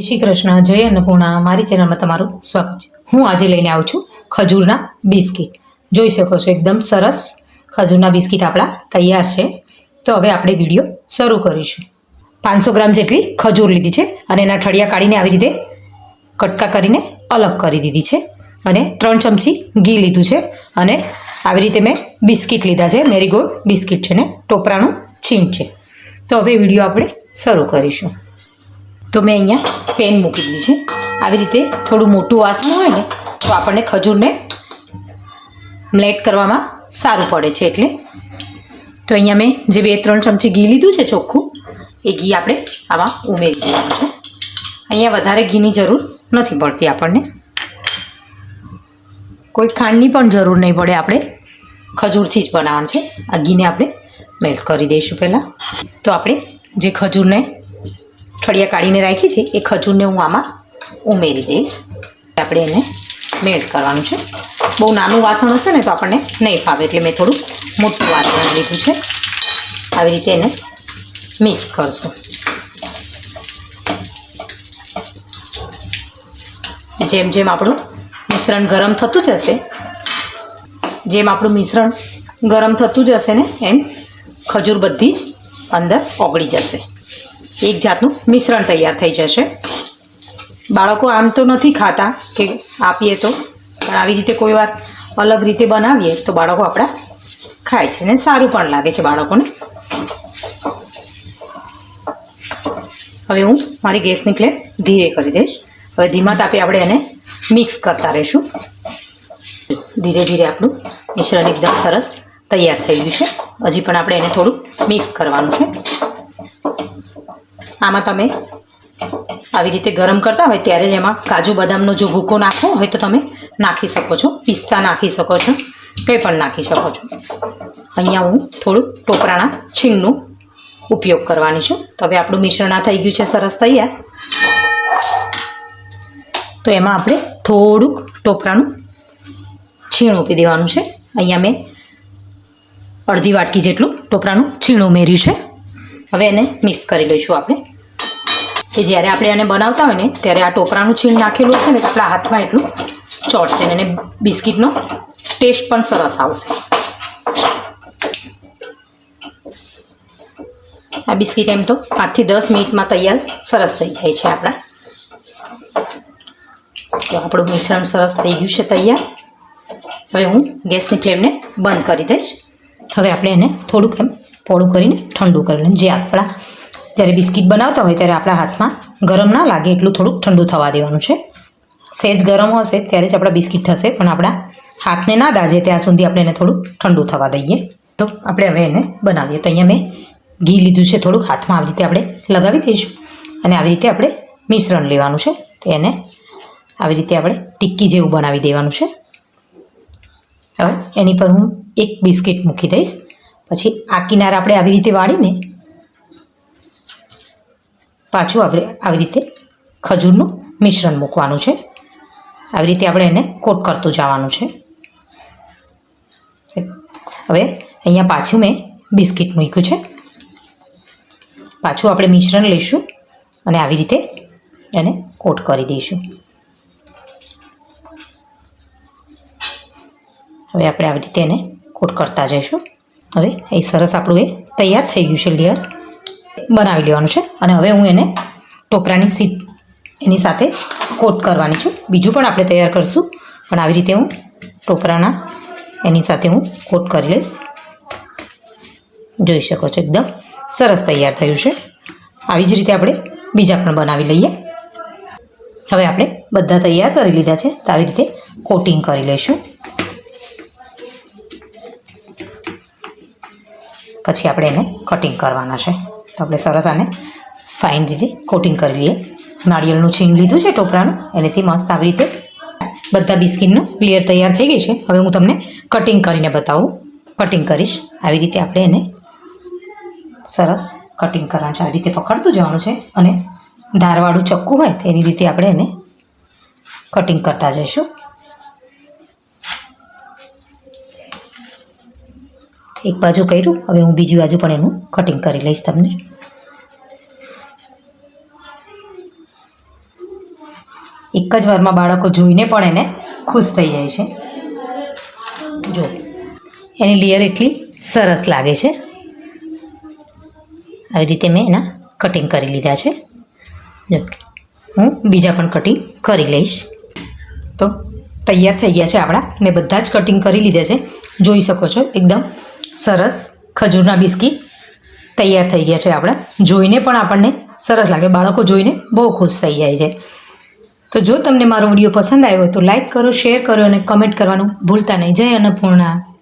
શ્રી કૃષ્ણ, જય અન્નપૂર્ણા, મારી ચેનલમાં તમારું સ્વાગત છે. હું આજે લઈને આવું છું ખજૂરના બિસ્કિટ. જોઈ શકો છો, એકદમ સરસ ખજૂરના બિસ્કિટ આપણા તૈયાર છે. તો હવે આપણે વીડિયો શરૂ કરીશું. પાંચસો ગ્રામ જેટલી ખજૂર લીધી છે અને એના ઠળિયા કાઢીને આવી રીતે કટકા કરીને અલગ કરી દીધી છે. અને ત્રણ ચમચી ઘી લીધું છે અને આવી રીતે મેં બિસ્કિટ લીધા છે. મેરીગોલ્ડ બિસ્કિટ છે ને, ટોપરાનું છીણ છે. તો હવે વીડિયો આપણે શરૂ કરીશું. તો મેં અહીંયા પેન મૂકી દીધી છે. આવી રીતે થોડું મોટું વાસણ હોય ને, તો આપણને ખજૂરને મ્લેટ કરવામાં સારું પડે છે એટલે. તો અહીંયા મેં જે બે ત્રણ ચમચી ઘી લીધું છે ચોખ્ખું, એ ઘી આપણે આમાં ઉમેરી દીધું છે. અહીંયા વધારે ઘીની જરૂર નથી પડતી આપણને. કોઈ ખાંડની પણ જરૂર નહીં પડે, આપણે ખજૂરથી જ બનાવવાનું છે. આ ઘીને આપણે મેલ્ટ કરી દઈશું પહેલાં. તો આપણે જે ખજૂરને ઠળિયા કાઢીને રાખી છે. એ ખજૂરને હું આમાં ઉમેરી દઈશ. આપણે એને મેળ કરવાનું છે. બહુ નાનું વાસણ હશે ને તો આપણને નહીં ફાવે. એટલે મેં થોડું મોટું વાસણ લીધું છે. આવી રીતે એને મિક્સ કરશું. જેમ જેમ આપણું મિશ્રણ ગરમ થતું જશે, જેમ આપણું મિશ્રણ ગરમ થતું જશે ને એમ ખજૂર બધી જ અંદર ઓગળી જશે. એક જાતનું મિશ્રણ તૈયાર થઈ જશે. બાળકો આમ તો નથી ખાતા કે આપીએ તો, પણ આવી રીતે કોઈ વાર અલગ રીતે બનાવીએ તો બાળકો આપણા ખાય છે ને સારું પણ લાગે છે બાળકોને. હવે હું મારી ગેસની ફ્લેમ ધીરે કરી દઈશ. હવે ધીમા તાપે આપણે એને મિક્સ કરતા રહીશું. ધીરે ધીરે આપણું મિશ્રણ એકદમ સરસ તૈયાર થઈ ગયું છે. હજી પણ આપણે એને થોડું મિક્સ કરવાનું છે. આમાં તમે આવી રીતે ગરમ કરતા હોય ત્યારે જ એમાં કાજુ બદામનો જો ભૂકો નાખવો હોય તો તમે નાખી શકો છો. પિસ્તા નાખી શકો છો. કંઈ પણ નાખી શકો છો. અહીંયા હું થોડું ટોપરાના છીણનું ઉપયોગ કરવાની છું. તો હવે આપણું મિશ્રણ આ થઈ ગયું છે સરસ તૈયાર. તો એમાં આપણે થોડુંક ટોપરાનું છીણ ઉપી દેવાનું છે. અહીંયા મેં અડધી વાટકી જેટલું ટોપરાનું છીણ ઉમેર્યું છે. હવે એને મિક્સ કરી લઈશું આપણે. કે જ્યારે આપણે એને બનાવતા હોય ને, ત્યારે આ ટોપરાનું છીણ નાખેલું હશે ને, તો આપણા હાથમાં એટલું ચોટશે ને એને બિસ્કિટનો ટેસ્ટ પણ સરસ આવશે. આ બિસ્કિટ એમ તો પાંચથી દસ મિનિટમાં તૈયાર સરસ થઈ જાય છે આપણા. તો આપણું મિશ્રણ સરસ થઈ ગયું છે તૈયાર. હવે હું ગેસની ફ્લેમને બંધ કરી દઈશ. હવે આપણે એને થોડુંક એમ પોળું કરીને ઠંડુ કરી લઈએ, જે આપણા જ્યારે બિસ્કિટ બનાવતા હોય ત્યારે આપણા હાથમાં ગરમ ના લાગે એટલું થોડુંક ઠંડુ થવા દેવાનું છે. સહેજ ગરમ હશે ત્યારે જ આપણા બિસ્કિટ થશે, પણ આપણા હાથને ના દાજે ત્યાં સુધી આપણે એને થોડું ઠંડુ થવા દઈએ. તો આપણે હવે એને બનાવીએ. તો અહીંયા મેં ઘી લીધું છે થોડુંક, હાથમાં આવી રીતે આપણે લગાવી દઈશું. અને આવી રીતે આપણે મિશ્રણ લેવાનું છે. તો એને આવી રીતે આપણે ટિક્કી જેવું બનાવી દેવાનું છે. હવે એની પર હું એક બિસ્કિટ મૂકી દઈશ. પછી આ કિનારા આપણે આવી રીતે વાળીને પાછું આવી રીતે ખજૂરનું મિશ્રણ મૂકવાનું છે. આવી રીતે આપણે એને કોટ કરતું જવાનું છે. હવે અહીંયા પાછું મેં બિસ્કિટ મૂક્યું છે. પાછું આપણે મિશ્રણ લઈશું અને આવી રીતે એને કોટ કરી દઈશું. હવે આપણે આવી રીતે એને કોટ કરતા જઈશું. હવે એ સરસ આપણું એ તૈયાર થઈ ગયું છે લેયર બનાવી લેવાનું છે અને હવે હું એને ટોપરાની સીટ એની સાથે કોટ કરવાની છું. બીજું પણ આપણે તૈયાર કરીશું, પણ આવી રીતે હું ટોપરાના એની સાથે હું કોટ કરી લઈશ. જોઈ શકો છો, એકદમ સરસ તૈયાર થયું છે. આવી જ રીતે આપણે બીજા પણ બનાવી લઈએ. હવે આપણે બધા તૈયાર કરી લીધા છે, તો આવી રીતે કોટિંગ કરી લઈશું. પછી આપણે એને કટિંગ કરવાના છે. તો આપણે સરસ આને ફાઇન રીતે કોટિંગ કરી લઈએ. નાળિયેરનું છીણ લીધું છે ટોપરાનું, એનેથી મસ્ત આવી રીતે બધા બિસ્કિટનું લેયર તૈયાર થઈ ગઈ છે. હવે હું તમને કટિંગ કરીને બતાવું. કટિંગ કરીશ. આવી રીતે આપણે એને સરસ કટિંગ કરવાનું છે. આવી રીતે પકડતું જવાનું છે અને ધારવાળું ચક્કું હોય તેની રીતે આપણે એને કટિંગ કરતા જઈશું. એક બાજુ કર્યું, હવે હું બીજી બાજુ પણ એનું કટિંગ કરી લઈશ તમને. એક જ વારમાં બાળકો જોઈને પણ એને ખુશ થઈ જાય છે. જો, એની લેયર એટલી સરસ લાગે છે. આવી રીતે મેં એના કટિંગ કરી લીધા છે. જો, હું બીજા પણ કટિંગ કરી લઈશ. તો તૈયાર થઈ ગયા છે આપણા. મેં બધા જ કટિંગ કરી લીધા છે. જોઈ શકો છો, એકદમ સરસ ખજૂરના બિસ્કીટ તૈયાર થઈ ગયા છે આપણા. જોઈને પણ આપણને સરસ લાગે. બાળકો જોઈને બહુ ખુશ થઈ જાય છે. તો જો તમને મારો વીડિયો પસંદ આવ્યો તો લાઈક કરો શેર કરો અને કમેન્ટ કરવાનું ભૂલતા નહીં. જય અન્નપૂર્ણા.